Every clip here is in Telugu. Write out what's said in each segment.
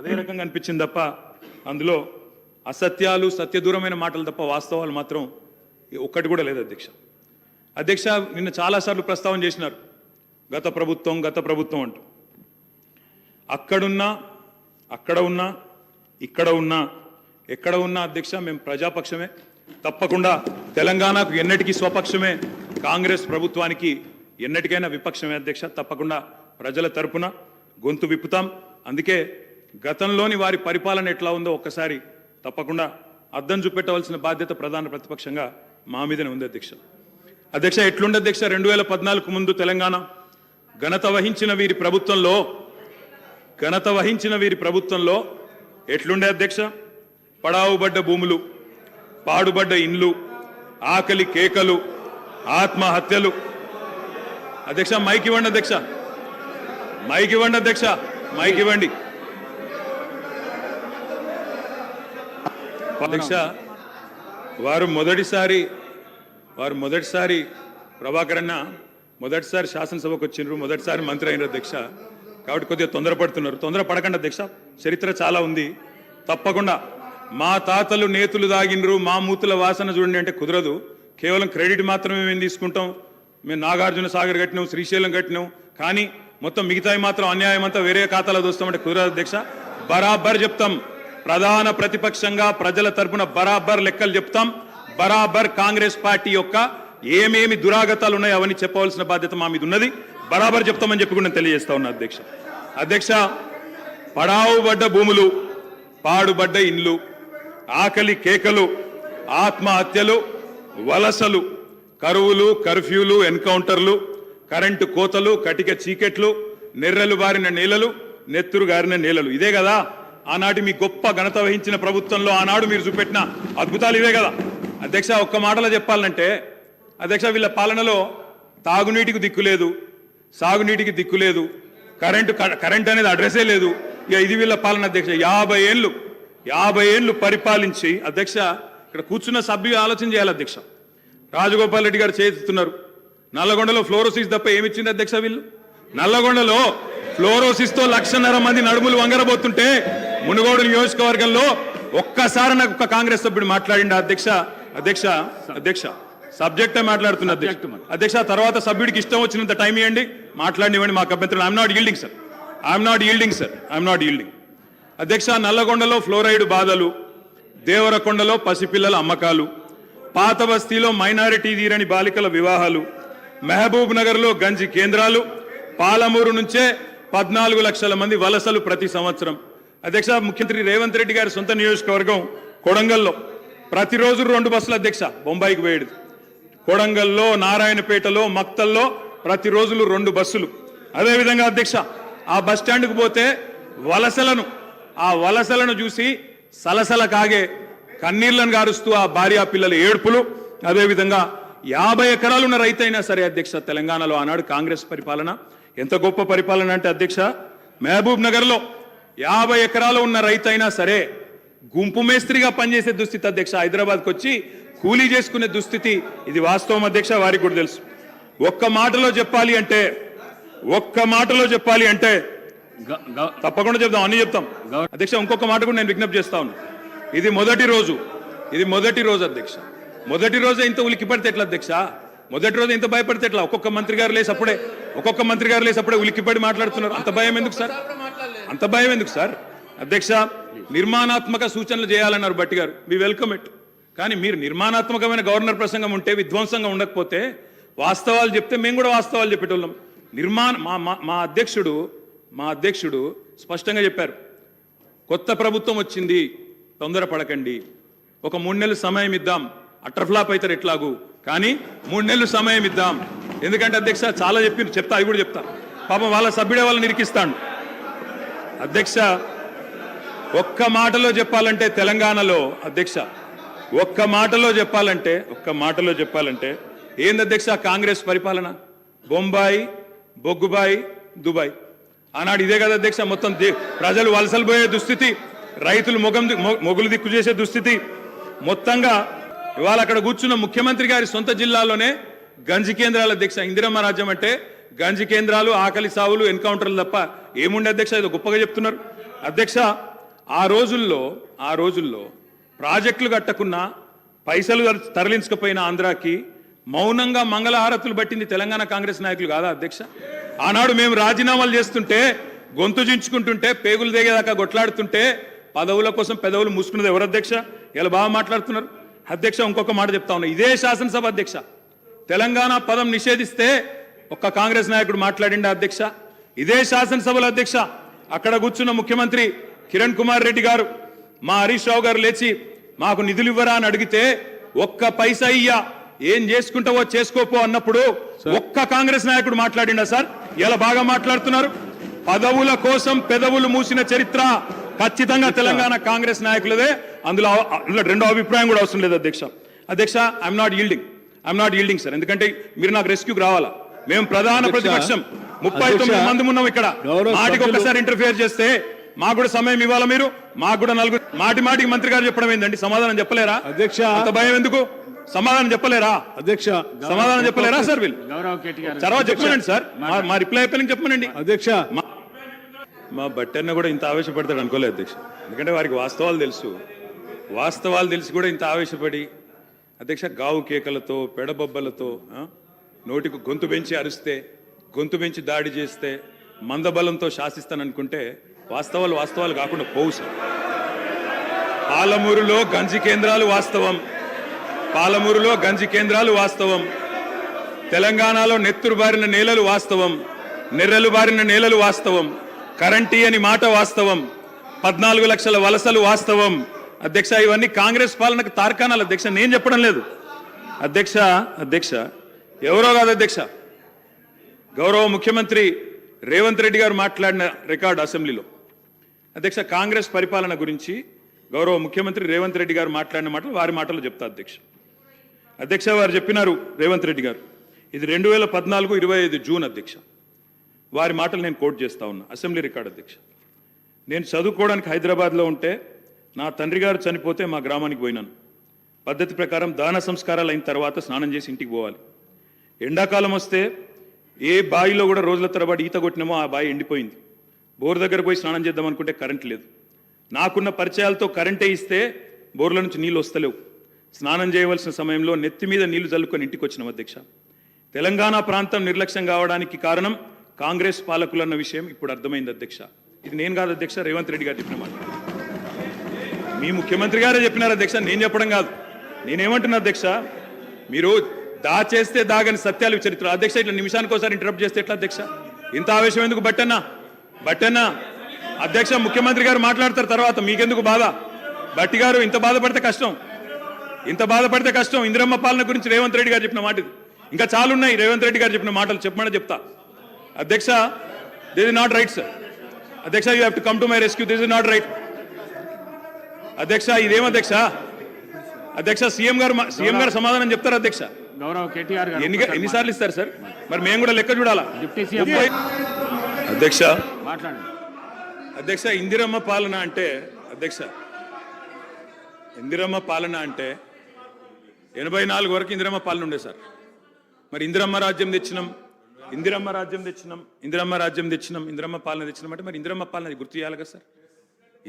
అదే రకంగా అనిపించింది తప్ప అందులో అసత్యాలు సత్యదూరమైన మాటలు తప్ప వాస్తవాలు మాత్రం ఒక్కటి కూడా లేదు అధ్యక్ష. అధ్యక్ష నిన్న చాలాసార్లు ప్రస్తావన చేసినారు. గత ప్రభుత్వం గత ప్రభుత్వం అంటూ. అక్కడున్నా అక్కడ ఉన్నా ఇక్కడ ఉన్నా ఎక్కడ ఉన్నా అధ్యక్ష మేము ప్రజాపక్షమే. తప్పకుండా తెలంగాణకు ఎన్నటికీ స్వపక్షమే కాంగ్రెస్ ప్రభుత్వానికి ఎన్నటికైనా విపక్షమే అధ్యక్ష. తప్పకుండా ప్రజల తరపున గొంతు విప్పుతాం. అందుకే గతంలోని వారి పరిపాలన ఎట్లా ఉందో ఒక్కసారి తప్పకుండా అర్థం చూపెట్టవలసిన బాధ్యత ప్రధాన ప్రతిపక్షంగా మా మీదనే ఉంది అధ్యక్ష. అధ్యక్ష ఎట్లుండే అధ్యక్ష? రెండు వేల పద్నాలుగు ముందు తెలంగాణ ఘనత వహించిన వీరి ప్రభుత్వంలో ఘనత వహించిన వీరి ప్రభుత్వంలో ఎట్లుండే అధ్యక్ష? పడావుబడ్డ భూములు పాడుబడ్డ ఇండ్లు ఆకలి కేకలు ఆత్మహత్యలు. అధ్యక్ష మైక్ ఇవ్వండి అధ్యక్ష. మైక్ ఇవ్వండి అధ్యక్ష. మైక్ ఇవ్వండి. అధ్యక్ష వారు మొదటిసారి వారు మొదటిసారి ప్రభాకర్ అన్న మొదటిసారి శాసనసభకు వచ్చిండ్రు మొదటిసారి మంత్రి అయిన అధ్యక్ష. కాబట్టి కొద్దిగా తొందరపడుతున్నారు. తొందరపడకండి అధ్యక్ష చరిత్ర చాలా ఉంది. తప్పకుండా మా తాతలు నేతులు దాగినరు మా మూతుల వాసన చూడండి అంటే కుదరదు. కేవలం క్రెడిట్ మాత్రమే మేము తీసుకుంటాం. మేము నాగార్జున సాగర్ కట్టినాం శ్రీశైలం కట్టినాం. కానీ మొత్తం మిగతాయి మాత్రం అన్యాయం అంతా వేరే ఖాతాలో దోస్తామంటే కుదరదు అధ్యక్ష. బరాబర్ చెప్తాం. ప్రధాన ప్రతిపక్షంగా ప్రజల తరపున బరాబర్ లెక్కలు చెప్తాం. బరాబర్ కాంగ్రెస్ పార్టీ యొక్క ఏమేమి దురాగతాలు ఉన్నాయో అవన్నీ చెప్పవలసిన బాధ్యత మా మీద ఉన్నది. బరాబర్ చెప్తామని చెప్పి కూడా తెలియజేస్తా ఉన్నా అధ్యక్ష. అధ్యక్ష పడావుబడ్డ భూములు పాడుబడ్డ ఇండ్లు ఆకలి కేకలు ఆత్మహత్యలు వలసలు కరువులు కర్ఫ్యూలు ఎన్కౌంటర్లు కరెంటు కోతలు కటిక చీకెట్లు నెర్రలు బారిన నేలలు నెత్తురు గారిన నేలలు. ఇదే కదా? ఆనాటి మీ గొప్ప ఘనత వహించిన ప్రభుత్వంలో ఆనాడు మీరు చూపెట్టిన అద్భుతాలు ఇవే కదా. అధ్యక్ష ఒక్క మాటలో చెప్పాలంటే అధ్యక్ష వీళ్ళ పాలనలో తాగునీటికి దిక్కు లేదు సాగునీటికి దిక్కు లేదు కరెంటు కరెంట్ అనేది అడ్రస్సే లేదు. ఇక ఇది వీళ్ళ పాలన అధ్యక్ష. యాభై ఏళ్ళు యాభై ఏళ్ళు పరిపాలించి అధ్యక్ష ఇక్కడ కూర్చున్న సభ్యులు ఆలోచన చేయాలి అధ్యక్ష. రాజగోపాల్ రెడ్డి గారు చేస్తున్నారు నల్లగొండలో ఫ్లోరోసిస్ తప్ప ఏమిచ్చింది అధ్యక్ష వీళ్ళు? నల్లగొండలో ఫ్లోరోసిస్తో లక్షన్నర మంది నడుములు వంగరబోతుంటే మునుగోడు నియోజకవర్గంలో ఒక్కసారి నాకు ఒక కాంగ్రెస్ సభ్యుడు మాట్లాడిండు అధ్యక్ష అధ్యక్ష అధ్యక్ష. సబ్జెక్టే మాట్లాడుతున్న అధ్యక్ష. అధ్యక్ష తర్వాత సభ్యుడికి ఇష్టం వచ్చినంత టైం ఇవ్వండి మాట్లాడినివ్వండి మాకు అభ్యంతరం I'm not yielding sir I'm not yielding sir I'm not yielding అధ్యక్ష నల్లగొండలో ఫ్లోరైడ్ బాధలు దేవరకొండలో పసిపిల్లల అమ్మకాలు పాత బస్తీలో మైనారిటీ తీరని బాలికల వివాహాలు మహబూబ్ నగర్లో గంజి కేంద్రాలు పాలమూరు నుంచే పద్నాలుగు లక్షల మంది వలసలు ప్రతి సంవత్సరం. అధ్యక్ష ముఖ్యమంత్రి రేవంత్ రెడ్డి గారి సొంత నియోజకవర్గం కొడంగల్లో. ప్రతిరోజు రెండు బస్సులు అధ్యక్ష బొంబాయికి పోయేది. కొడంగల్లో నారాయణపేటలో మక్తల్లో ప్రతిరోజులు రెండు బస్సులు. అదేవిధంగా అధ్యక్ష ఆ బస్ స్టాండ్కు పోతే వలసలను ఆ వలసలను చూసి సలసల కాగే కన్నీళ్ళను గారుస్తూ ఆ భార్యా పిల్లల ఏడుపులు. అదేవిధంగా యాభై ఎకరాలున్న రైతైనా సరే అధ్యక్ష తెలంగాణలో ఆనాడు కాంగ్రెస్ పరిపాలన. ఎంత గొప్ప పరిపాలన అంటే అధ్యక్ష మహబూబ్ నగర్లో యాభై ఎకరాలు ఉన్న రైతైనా సరే గుంపు మేస్త్రిగా పనిచేసే దుస్థితి అధ్యక్ష హైదరాబాద్కి వచ్చి కూలీ చేసుకునే దుస్థితి ఇది వాస్తవం అధ్యక్ష వారికి కూడా తెలుసు. ఒక్క మాటలో చెప్పాలి అంటే ఒక్క మాటలో చెప్పాలి అంటే తప్పకుండా చెప్తాం అన్ని చెప్తాం. అధ్యక్ష ఇంకొక మాట కూడా నేను విజ్ఞప్తి చేస్తా ఉన్నా. ఇది మొదటి రోజు ఇది మొదటి రోజు అధ్యక్ష. మొదటి రోజే ఇంత ఉలికి పడితే ఎట్లా అధ్యక్ష? మొదటి రోజు ఇంత భయపడితే ఎట్లా? ఒక్కొక్క మంత్రి గారు లేసి అప్పుడే ఒక్కొక్క మంత్రి గారు లేసి అప్పుడే ఉలిక్కిపడి మాట్లాడుతున్నారు. అంత భయం ఎందుకు సార్? అంత భయం ఎందుకు సార్? అధ్యక్ష నిర్మాణాత్మక సూచనలు చేయాలన్నారు భట్టి గారు. మీ వెల్కమ్ ఇట్ కానీ మీరు నిర్మాణాత్మకమైన గవర్నర్ ప్రసంగం ఉంటే విధ్వంసంగా ఉండకపోతే వాస్తవాలు చెప్తే మేము కూడా వాస్తవాలు చెప్పేటోళ్ళం. నిర్మాణ మా మా- అధ్యక్షుడు మా అధ్యక్షుడు స్పష్టంగా చెప్పారు. కొత్త ప్రభుత్వం వచ్చింది తొందరపడకండి ఒక మూడు నెలలు సమయం ఇద్దాం. అట్టర్ఫ్లాప్ అవుతారు ఎట్లాగూ. కానీ మూడు నెలలు సమయం ఇద్దాం. ఎందుకంటే అధ్యక్ష చాలా చెప్పి చెప్తా అవి కూడా చెప్తా. పాపం వాళ్ళ సభ్యుడే వాళ్ళని నిరికిస్తాను అధ్యక్ష ఒక్క మాటలో చెప్పాలంటే తెలంగాణలో అధ్యక్ష ఒక్క మాటలో చెప్పాలంటే ఒక్క మాటలో చెప్పాలంటే ఏంది అధ్యక్ష కాంగ్రెస్ పరిపాలన? బొంబాయి బొగ్గుబాయి దుబాయ్. ఆనాడు ఇదే కదా అధ్యక్ష మొత్తం దే- ప్రజలు వలసలు పోయే దుస్థితి రైతులు మొగం ది- మొగులు దిక్కు చేసే దుస్థితి. మొత్తంగా ఇవాళ అక్కడ కూర్చున్న ముఖ్యమంత్రి గారి సొంత జిల్లాలోనే గంజి కేంద్రాల అధ్యక్ష ఇందిరమ్మ రాజ్యం అంటే గంజి కేంద్రాలు ఆకలి సావులు ఎన్కౌంటర్లు తప్ప ఏముండే అధ్యక్ష? ఏదో గొప్పగా చెప్తున్నారు. అధ్యక్ష ఆ రోజుల్లో ఆ రోజుల్లో ప్రాజెక్టులు కట్టకున్నా పైసలు తరలించకపోయిన ఆంధ్రాకి మౌనంగా మంగళహారతులు పట్టింది తెలంగాణ కాంగ్రెస్ నాయకులు కాదా అధ్యక్ష? ఆనాడు మేము రాజీనామాలు చేస్తుంటే గొంతు చించుకుంటుంటే పేగులు దిగేదాకా కొట్లాడుతుంటే పదవుల కోసం పెదవులు మూసుకున్నది ఎవరు అధ్యక్ష? ఇలా బాగా మాట్లాడుతున్నారు. అధ్యక్ష ఇంకొక మాట చెప్తా ఉన్నా. ఇదే శాసనసభ అధ్యక్ష. తెలంగాణ పదం నిషేధిస్తే ఒక్క కాంగ్రెస్ నాయకుడు మాట్లాడిండే అధ్యక్ష? ఇదే శాసనసభలో అధ్యక్ష అక్కడ కూర్చున్న ముఖ్యమంత్రి కిరణ్ కుమార్ రెడ్డి గారు. మా హరీష్ రావు గారు లేచి మాకు నిధులు ఇవ్వరా అని అడిగితే ఒక్క పైసా ఇయ్యా. ఏం చేసుకుంటావో చేసుకోపో అన్నప్పుడు ఒక్క కాంగ్రెస్ నాయకుడు మాట్లాడిండా సార్? ఇలా బాగా మాట్లాడుతున్నారు? పదవుల కోసం పెదవులు మూసిన చరిత్ర ఖచ్చితంగా తెలంగాణ కాంగ్రెస్ నాయకులదే. అందులో అందులో రెండో అభిప్రాయం కూడా అవసరం లేదు అధ్యక్ష. అధ్యక్ష I'm not yielding I'm not yielding sir ఎందుకంటే మీరు నాకు రెస్క్యూకి రావాలా? మేము ప్రధాన ప్రతిపక్షం. ముప్పై తొమ్మిది మంది ఉన్నాం ఇక్కడ. మాటికి ఒక్కసారి ఇంటర్ఫియర్ చేస్తే మాకు కూడా సమయం ఇవ్వాలా మీరు? మాకు కూడా నలుగురు మాటి మాటికి మంత్రి గారు చెప్పడం ఏందండి? సమాధానం చెప్పలేరా? అధ్యక్ష. అంత భయం ఎందుకు? సమాధానం చెప్పలేరా? అధ్యక్ష సమాధానం చెప్పలేరా సార్ వీళ్ళు? తర్వాత చెప్పమనండి సార్. మా- రిప్లై అయిపోయిన చెప్పమనండి. అధ్యక్ష. మా- బట్టన్న కూడా ఇంత ఆవేశపడతాడు అనుకోలేదు అధ్యక్ష. ఎందుకంటే వారికి వాస్తవాలు తెలుసు. వాస్తవాలు తెలిసి కూడా ఇంత ఆవేశపడి అధ్యక్ష గావు కేకలతో పెడబొబ్బలతో నోటికి గొంతు పెంచి అరిస్తే గొంతు పెంచి దాడి చేస్తే మందబలంతో శాసిస్తాననుకుంటే వాస్తవాలు వాస్తవాలు కాకుండా పోవు సార్. పాలమూరులో గంజి కేంద్రాలు వాస్తవం. పాలమూరులో గంజి కేంద్రాలు వాస్తవం. తెలంగాణలో నెత్తురు బారిన నేలలు వాస్తవం. నెర్రలు బారిన నేలలు వాస్తవం. కరెంటీ అని మాట వాస్తవం. పద్నాలుగు లక్షల వలసలు వాస్తవం. అధ్యక్ష ఇవన్నీ కాంగ్రెస్ పాలనకు తార్కాణాలు. అధ్యక్ష నేను చెప్పడం లేదు. అధ్యక్ష అధ్యక్ష ఎవరో కాదు అధ్యక్ష. గౌరవ ముఖ్యమంత్రి రేవంత్ రెడ్డి గారు మాట్లాడిన రికార్డు అసెంబ్లీలో. అధ్యక్ష కాంగ్రెస్ పరిపాలన గురించి గౌరవ ముఖ్యమంత్రి రేవంత్ రెడ్డి గారు మాట్లాడిన మాటలు వారి మాటలు చెప్తా అధ్యక్ష. అధ్యక్ష వారు చెప్పినారు రేవంత్ రెడ్డి గారు. ఇది రెండు వేల పద్నాలుగు ఇరవై ఐదు జూన్ అధ్యక్ష. వారి మాటలు నేను కోట్ చేస్తా ఉన్నా. అసెంబ్లీ రికార్డు అధ్యక్ష. నేను చదువుకోవడానికి హైదరాబాద్లో ఉంటే నా తండ్రి గారు చనిపోతే మా గ్రామానికి పోయినాను. పద్ధతి ప్రకారం దాన సంస్కారాలు అయిన తర్వాత స్నానం చేసి ఇంటికి పోవాలి. ఎండాకాలం వస్తే ఏ బావిలో కూడా రోజుల తరబడి ఈత కొట్టినామో ఆ బావి ఎండిపోయింది. బోర్ దగ్గర పోయి స్నానం చేద్దాం అనుకుంటే కరెంట్ లేదు. నాకున్న పరిచయాలతో కరెంటే ఇస్తే బోర్ల నుంచి నీళ్ళు వస్తలేవు. స్నానం చేయవలసిన సమయంలో నెత్తి మీద నీళ్ళు చల్లుకొని ఇంటికి వచ్చినాం అధ్యక్ష. తెలంగాణ ప్రాంతం నిర్లక్ష్యం కావడానికి కారణం కాంగ్రెస్ పాలకులన్న విషయం ఇప్పుడు అర్థమైంది అధ్యక్ష. ఇది నేను కాదు అధ్యక్ష రేవంత్ రెడ్డి గారు చెప్పిన మాట. మీ ముఖ్యమంత్రి గారే చెప్పినారు అధ్యక్ష నేను చెప్పడం కాదు. నేనేమంటున్నా అధ్యక్ష మీరు దాచేస్తే దాగని సత్యాలు చరిత్ర అధ్యక్ష ఇట్లా నిమిషానికి ఒకసారి ఇంటరప్ట్ చేస్తే ఎట్లా అధ్యక్ష? ఇంత ఆవేశం ఎందుకు బట్టన్నా? బట్టన్నా అధ్యక్ష ముఖ్యమంత్రి గారు మాట్లాడతారు తర్వాత మీకెందుకు బాధ? బట్టి గారు ఇంత బాధపడితే కష్టం. ఇంత బాధపడితే కష్టం. ఇందిరమ్మ పాలన గురించి రేవంత్ రెడ్డి గారు చెప్పిన మాట ఇంకా చాలా ఉన్నాయి. రేవంత్ రెడ్డి గారు చెప్పిన మాటలు చెప్పమని చెప్తా. అధ్యక్ష this is not right sir అధ్యక్ష you have to come to my rescue this is not right అధ్యక్ష ఇదేం అధ్యక్ష? అధ్యక్ష సీఎం గారు సీఎం గారు సమాధానం చెప్తారు అధ్యక్ష? గౌరవ్ కేటీఆర్ గారు ఎన్ని ఎన్నిసార్లు ఇస్తారు సార్? మరి మేము కూడా లెక్క చూడాలా? డిప్యూటీ సీఎం అధ్యక్ష. మాట్లాడండి. అధ్యక్ష ఇందిరమ్మ పాలన అంటే అధ్యక్ష ఇందిరమ్మ పాలన అంటే ఎనభై నాలుగు వరకు ఇందిరమ్మ పాలన ఉండే సార్. మరి ఇందిరమ్మ రాజ్యం తెచ్చినాం ఇందిరమ్మ రాజ్యం తెచ్చినాం ఇందిరమ్మ రాజ్యం తెచ్చినాం ఇందిరమ్మ పాలన తెచ్చినాం అంటే మరి ఇందిరమ్మ పాలన అది గుర్తు చేయాలి కదా సార్.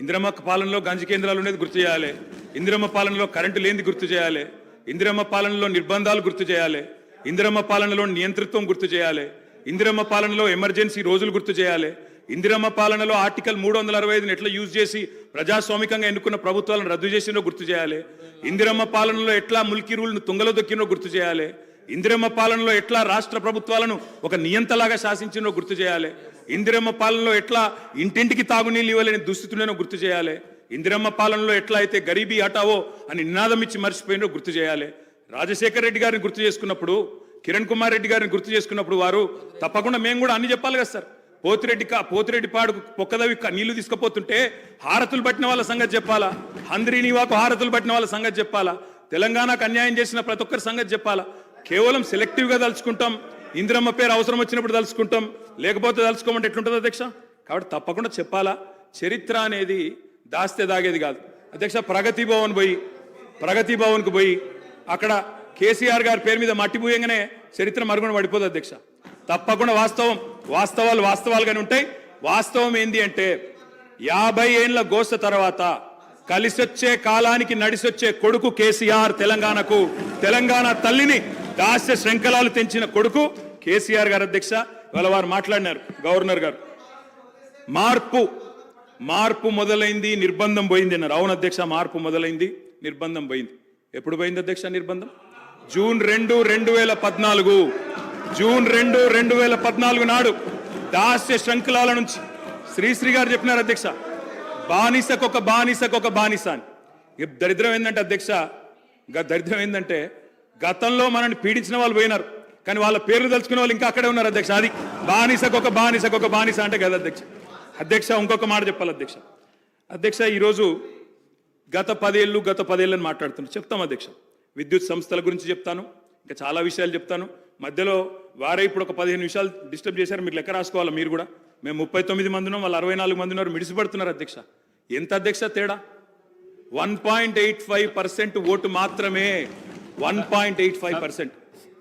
ఇందిరమ్మ పాలనలో గంజి కేంద్రాలు ఉండేది గుర్తు చేయాలి. ఇందిరమ్మ పాలనలో కరెంటు లేనిది గుర్తు చేయాలి. ఇందిరమ్మ పాలనలో నిర్బంధాలు గుర్తు చేయాలి. ఇందిరమ్మ పాలనలో నియంతృత్వం గుర్తు చేయాలి. ఇందిరమ్మ పాలనలో ఎమర్జెన్సీ రోజులు గుర్తు చేయాలి. ఇందిరమ్మ పాలనలో ఆర్టికల్ మూడు వందల అరవై ఐదుని ఎట్లా యూజ్ చేసి ప్రజాస్వామికంగా ఎన్నుకున్న ప్రభుత్వాలను రద్దు చేసినో గుర్తు చేయాలి. ఇందిరమ్మ పాలనలో ఎట్లా ముల్కీ రూల్ను తుంగలో దొక్కినో గుర్తు చేయాలి. ఇందిరమ్మ పాలనలో ఎట్లా రాష్ట్ర ప్రభుత్వాలను ఒక నియంతలాగా శాసించినో గుర్తు చేయాలి. ఇందిరమ్మ పాలనలో ఎట్లా ఇంటింటికి తాగునీళ్ళు ఇవ్వలేని దుస్థితులను గుర్తు చేయాలి. ఇందిరమ్మ పాలనలో ఎట్లా అయితే గరీబీ హటావో అని నినాదం ఇచ్చి మర్చిపోయినో గుర్తు చేయాలి. రాజశేఖర్ రెడ్డి గారిని గుర్తు చేసుకున్నప్పుడు కిరణ్ కుమార్ రెడ్డి గారిని గుర్తు చేసుకున్నప్పుడు వారు తప్పకుండా మేము కూడా అన్ని చెప్పాలి కదా సార్. పోతిరెడ్డి కా పోతిరెడ్డి పాడు పొక్కదవి నీళ్ళు తీసుకుపోతుంటే హారతులు పట్టిన వాళ్ళ సంగతి చెప్పాలా? హంద్రీనివాకు హారతులు పట్టిన వాళ్ళ సంగతి చెప్పాలా? తెలంగాణకు అన్యాయం చేసిన ప్రతి ఒక్కరి సంగతి చెప్పాలా? కేవలం సెలెక్టివ్గా తలుచుకుంటాం ఇందిరమ్మ పేరు అవసరం వచ్చినప్పుడు తలుచుకుంటాం లేకపోతే తలుచుకోమంటే ఎట్లుంటుంది అధ్యక్ష? కాబట్టి తప్పకుండా చెప్పాలా? చరిత్ర అనేది దాస్తే దాగేది కాదు. అధ్యక్ష ప్రగతి భవన్ పోయి ప్రగతి భవన్కు పోయి అక్కడ కేసీఆర్ గారి పేరు మీద మట్టి పోయంగానే చరిత్ర మరుగున పడిపోదు అధ్యక్ష. తప్పకుండా వాస్తవం వాస్తవాలు వాస్తవాలుగానే ఉంటాయి. వాస్తవం ఏంది అంటే యాభై ఏండ్ల గోస తర్వాత కలిసొచ్చే కాలానికి నడిసొచ్చే కొడుకు కేసీఆర్ తెలంగాణకు తెలంగాణ తల్లిని దాస్య శృంఖలాలు తెంచిన కొడుకు కేసీఆర్ గారు అధ్యక్ష. ఇవాళ వారు మాట్లాడినారు గవర్నర్ గారు. మార్పు మార్పు మొదలైంది నిర్బంధం పోయింది అన్నారు. అవును అధ్యక్ష మార్పు మొదలైంది నిర్బంధం పోయింది. ఎప్పుడు పోయింది అధ్యక్ష నిర్బంధం? జూన్ రెండు రెండు వేల పద్నాలుగు. జూన్ రెండు రెండు వేల పద్నాలుగు నాడు దాస్య శృంఖలాల నుంచి శ్రీశ్రీ గారు చెప్పినారు అధ్యక్ష. బానిసకొక బానిసకొక బానిస అని. దరిద్రం ఏంటంటే అధ్యక్ష గ- దరిద్రం ఏంటంటే గతంలో మనల్ని పీడించిన వాళ్ళు పోయినారు. కానీ వాళ్ళ పేర్లు తలుచుకునే వాళ్ళు ఇంకా అక్కడే ఉన్నారు అధ్యక్ష. అది బానిసకొక బానిసకొక బానిస అంటే కదా అధ్యక్ష. అధ్యక్ష ఇంకొక మాట చెప్పాలి అధ్యక్ష. అధ్యక్ష ఈరోజు గత పదేళ్ళు గత పదేళ్ళని మాట్లాడుతున్నారు చెప్తాం అధ్యక్ష. విద్యుత్ సంస్థల గురించి చెప్తాను. ఇంకా చాలా విషయాలు చెప్తాను. మధ్యలో వారే ఇప్పుడు ఒక పదిహేను నిమిషాలు డిస్టర్బ్ చేశారు. మీరు లెక్క రాసుకోవాలి? మీరు కూడా. మేము ముప్పై తొమ్మిది మంది ఉన్నాం. వాళ్ళు అరవై నాలుగు మంది ఉన్నారు. మిడిసిపడుతున్నారు అధ్యక్ష. ఎంత అధ్యక్ష తేడా? One point eight five percent vote మాత్రమే. One point eight five percent.